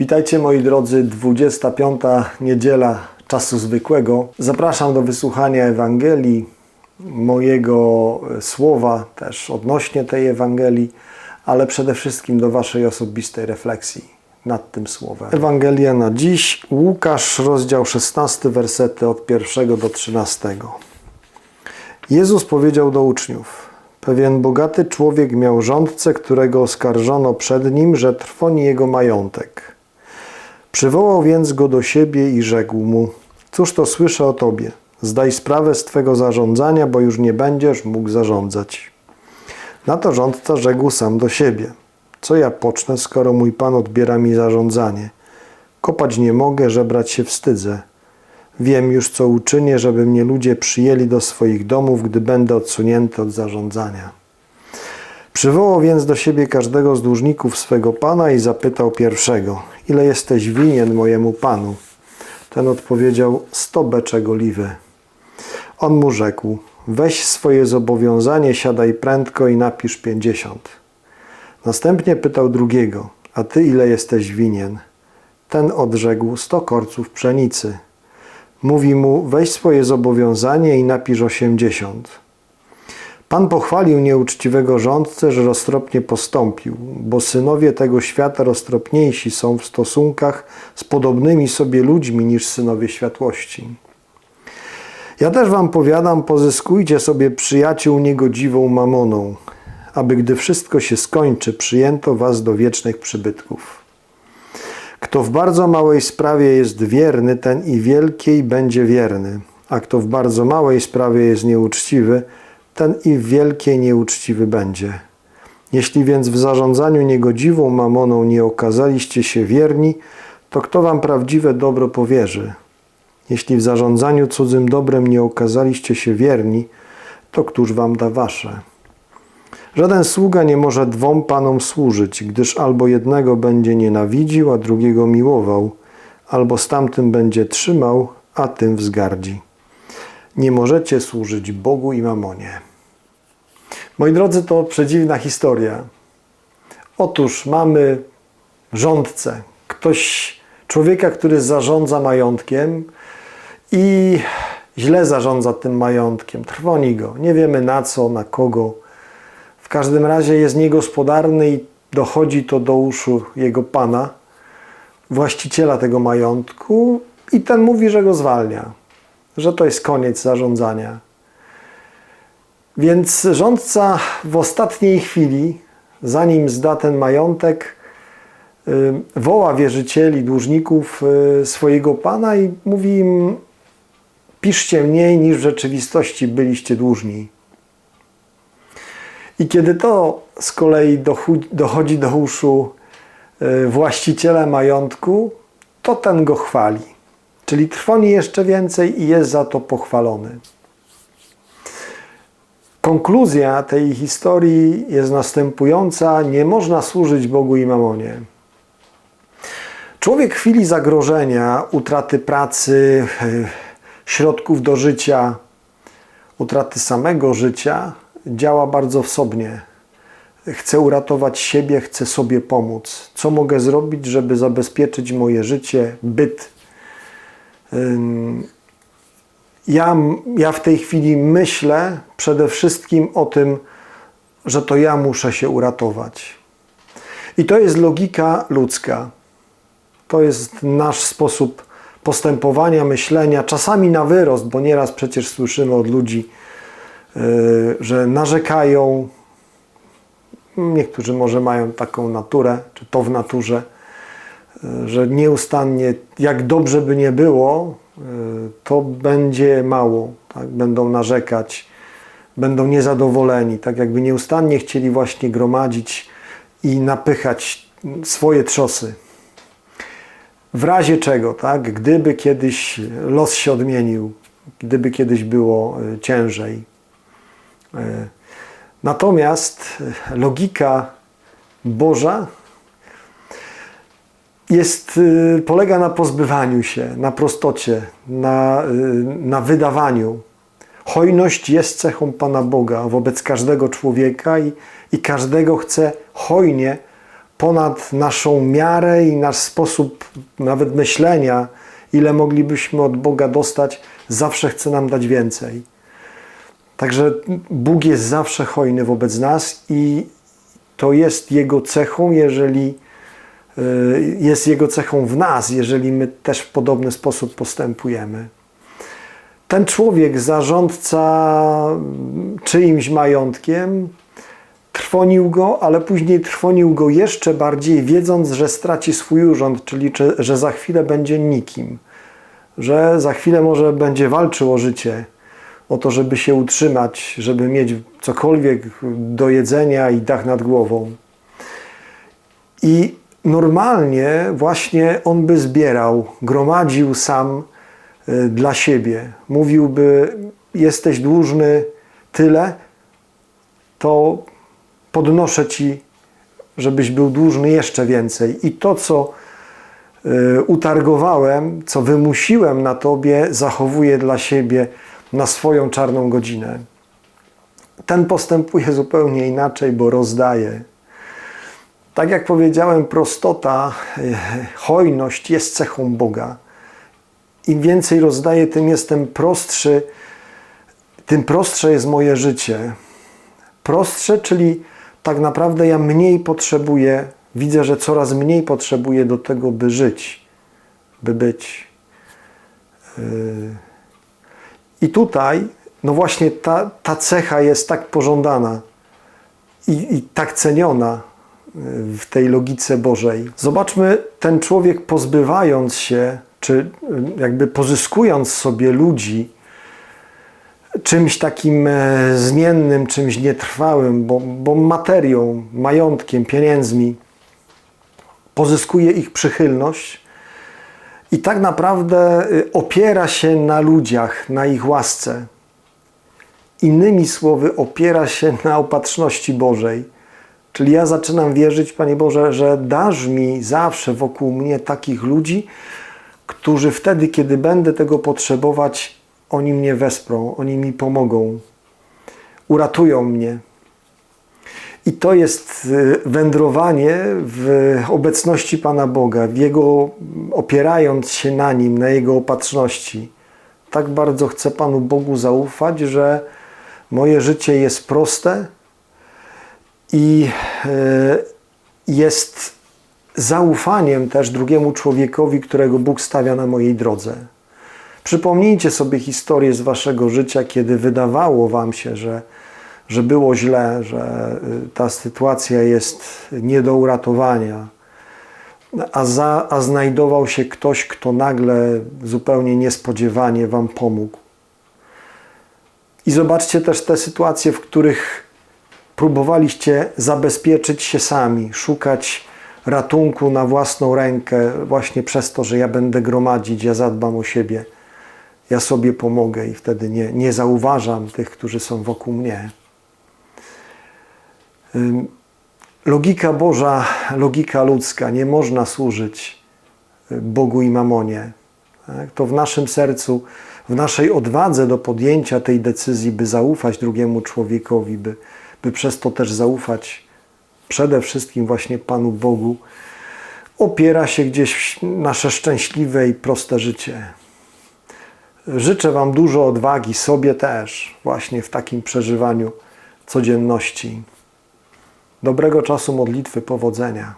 Witajcie moi drodzy, 25 niedziela czasu zwykłego. Zapraszam do wysłuchania Ewangelii, mojego słowa też odnośnie tej Ewangelii, ale przede wszystkim do Waszej osobistej refleksji nad tym słowem. Ewangelia na dziś, Łukasz, rozdział 16, wersety od 1 do 13. Jezus powiedział do uczniów: Pewien bogaty człowiek miał rządcę, którego oskarżono przed nim, że trwoni jego majątek. Przywołał więc go do siebie i rzekł mu: Cóż to słyszę o tobie? Zdaj sprawę z twego zarządzania, bo już nie będziesz mógł zarządzać. Na to rządca rzekł sam do siebie: Co ja pocznę, skoro mój pan odbiera mi zarządzanie? Kopać nie mogę, żebrać się wstydzę. Wiem już, co uczynię, żeby mnie ludzie przyjęli do swoich domów, gdy będę odsunięty od zarządzania. Przywołał więc do siebie każdego z dłużników swego pana i zapytał pierwszego: Ile jesteś winien mojemu panu? Ten odpowiedział: Sto beczek oliwy. On mu rzekł: Weź swoje zobowiązanie, siadaj prędko i napisz pięćdziesiąt. Następnie pytał drugiego: A ty ile jesteś winien? Ten odrzekł: Sto korców pszenicy. Mówi mu: Weź swoje zobowiązanie i napisz osiemdziesiąt. Pan pochwalił nieuczciwego rządcę, że roztropnie postąpił, bo synowie tego świata roztropniejsi są w stosunkach z podobnymi sobie ludźmi niż synowie światłości. Ja też wam powiadam, pozyskujcie sobie przyjaciół niegodziwą mamoną, aby gdy wszystko się skończy, przyjęto was do wiecznych przybytków. Kto w bardzo małej sprawie jest wierny, ten i wielkiej będzie wierny, a kto w bardzo małej sprawie jest nieuczciwy, ten i w wielkiej nieuczciwy będzie. Jeśli więc w zarządzaniu niegodziwą mamoną nie okazaliście się wierni, to kto wam prawdziwe dobro powierzy? Jeśli w zarządzaniu cudzym dobrem nie okazaliście się wierni, to któż wam da wasze? Żaden sługa nie może dwom panom służyć, gdyż albo jednego będzie nienawidził, a drugiego miłował, albo z tamtym będzie trzymał, a tym wzgardzi. Nie możecie służyć Bogu i mamonie. Moi drodzy, to przedziwna historia. Otóż mamy rządcę, ktoś, człowieka, który zarządza majątkiem i źle zarządza tym majątkiem, trwoni go. Nie wiemy na co, na kogo. W każdym razie jest niegospodarny i dochodzi to do uszu jego pana, właściciela tego majątku, i ten mówi, że go zwalnia, że to jest koniec zarządzania. Więc rządca w ostatniej chwili, zanim zda ten majątek, y, woła wierzycieli, dłużników y, swojego pana i mówi im: Piszcie mniej niż w rzeczywistości byliście dłużni. I kiedy to z kolei dochodzi do uszu y, właściciela majątku, to ten go chwali. Czyli trwoni jeszcze więcej i jest za to pochwalony. Konkluzja tej historii jest następująca: nie można służyć Bogu i mamonie. Człowiek w chwili zagrożenia, utraty pracy, środków do życia, utraty samego życia, działa bardzo wsobnie. Chce uratować siebie, chce sobie pomóc. Co mogę zrobić, żeby zabezpieczyć moje życie, byt? Ja, ja w tej chwili myślę przede wszystkim o tym, że to ja muszę się uratować. I to jest logika ludzka. To jest nasz sposób postępowania, myślenia, czasami na wyrost, bo nieraz przecież słyszymy od ludzi, yy, że narzekają. Niektórzy może mają taką naturę, czy to w naturze, że nieustannie, jak dobrze by nie było, to będzie mało. Tak? Będą narzekać, będą niezadowoleni, tak jakby nieustannie chcieli właśnie gromadzić i napychać swoje trzosy. W razie czego, tak? gdyby kiedyś los się odmienił, gdyby kiedyś było e, ciężej. E, natomiast logika Boża jest, y, polega na pozbywaniu się, na prostocie, na, y, na wydawaniu. Hojność jest cechą Pana Boga wobec każdego człowieka i, i każdego chce hojnie ponad naszą miarę i nasz sposób nawet myślenia, ile moglibyśmy od Boga dostać, zawsze chce nam dać więcej. Także Bóg jest zawsze hojny wobec nas i to jest Jego cechą, jeżeli jest Jego cechą w nas, jeżeli my też w podobny sposób postępujemy. Ten człowiek, zarządca czyimś majątkiem, trwonił go, ale później trwonił go jeszcze bardziej, wiedząc, że straci swój urząd, czyli że za chwilę będzie nikim, że za chwilę może będzie walczył o życie, o to, żeby się utrzymać, żeby mieć cokolwiek do jedzenia i dach nad głową. I normalnie właśnie on by zbierał, gromadził sam y, dla siebie. Mówiłby: Jesteś dłużny tyle, to podnoszę ci, żebyś był dłużny jeszcze więcej. I to, co y, utargowałem, co wymusiłem na tobie, zachowuję dla siebie na swoją czarną godzinę. Ten postępuje zupełnie inaczej, bo rozdaje. Tak jak powiedziałem, prostota, y, hojność jest cechą Boga. Im więcej rozdaję, tym jestem prostszy, tym prostsze jest moje życie. Prostsze, czyli tak naprawdę ja mniej potrzebuję, widzę, że coraz mniej potrzebuję do tego, by żyć, by być. Yy. I tutaj, no właśnie ta, ta cecha jest tak pożądana i, i tak ceniona w tej logice Bożej. Zobaczmy, ten człowiek pozbywając się, czy yy, jakby pozyskując sobie ludzi, czymś takim e, zmiennym, czymś nietrwałym, bo, bo materią, majątkiem, pieniędzmi pozyskuje ich przychylność i tak naprawdę y, opiera się na ludziach, na ich łasce. Innymi słowy, opiera się na opatrzności Bożej. Czyli ja zaczynam wierzyć, Panie Boże, że dasz mi zawsze wokół mnie takich ludzi, którzy wtedy, kiedy będę tego potrzebować, oni mnie wesprą, oni mi pomogą, uratują mnie. I to jest y, wędrowanie w obecności Pana Boga, w Jego, opierając się na Nim, na Jego opatrzności. Tak bardzo chcę Panu Bogu zaufać, że moje życie jest proste i y, jest zaufaniem też drugiemu człowiekowi, którego Bóg stawia na mojej drodze. Przypomnijcie sobie historię z waszego życia, kiedy wydawało wam się, że, że było źle, że y, ta sytuacja jest nie do uratowania, a, za, a znajdował się ktoś, kto nagle zupełnie niespodziewanie wam pomógł. I zobaczcie też te sytuacje, w których próbowaliście zabezpieczyć się sami, szukać ratunku na własną rękę, właśnie przez to, że ja będę gromadzić, ja zadbam o siebie ja sobie pomogę i wtedy nie, nie zauważam tych, którzy są wokół mnie. Logika Boża, logika ludzka, nie można służyć y, Bogu i mamonie. Tak? To w naszym sercu, w naszej odwadze do podjęcia tej decyzji, by zaufać drugiemu człowiekowi, by, by przez to też zaufać przede wszystkim właśnie Panu Bogu, opiera się gdzieś nasze szczęśliwe i proste życie. Życzę Wam dużo odwagi, sobie też, właśnie w takim przeżywaniu codzienności. Dobrego czasu modlitwy, powodzenia.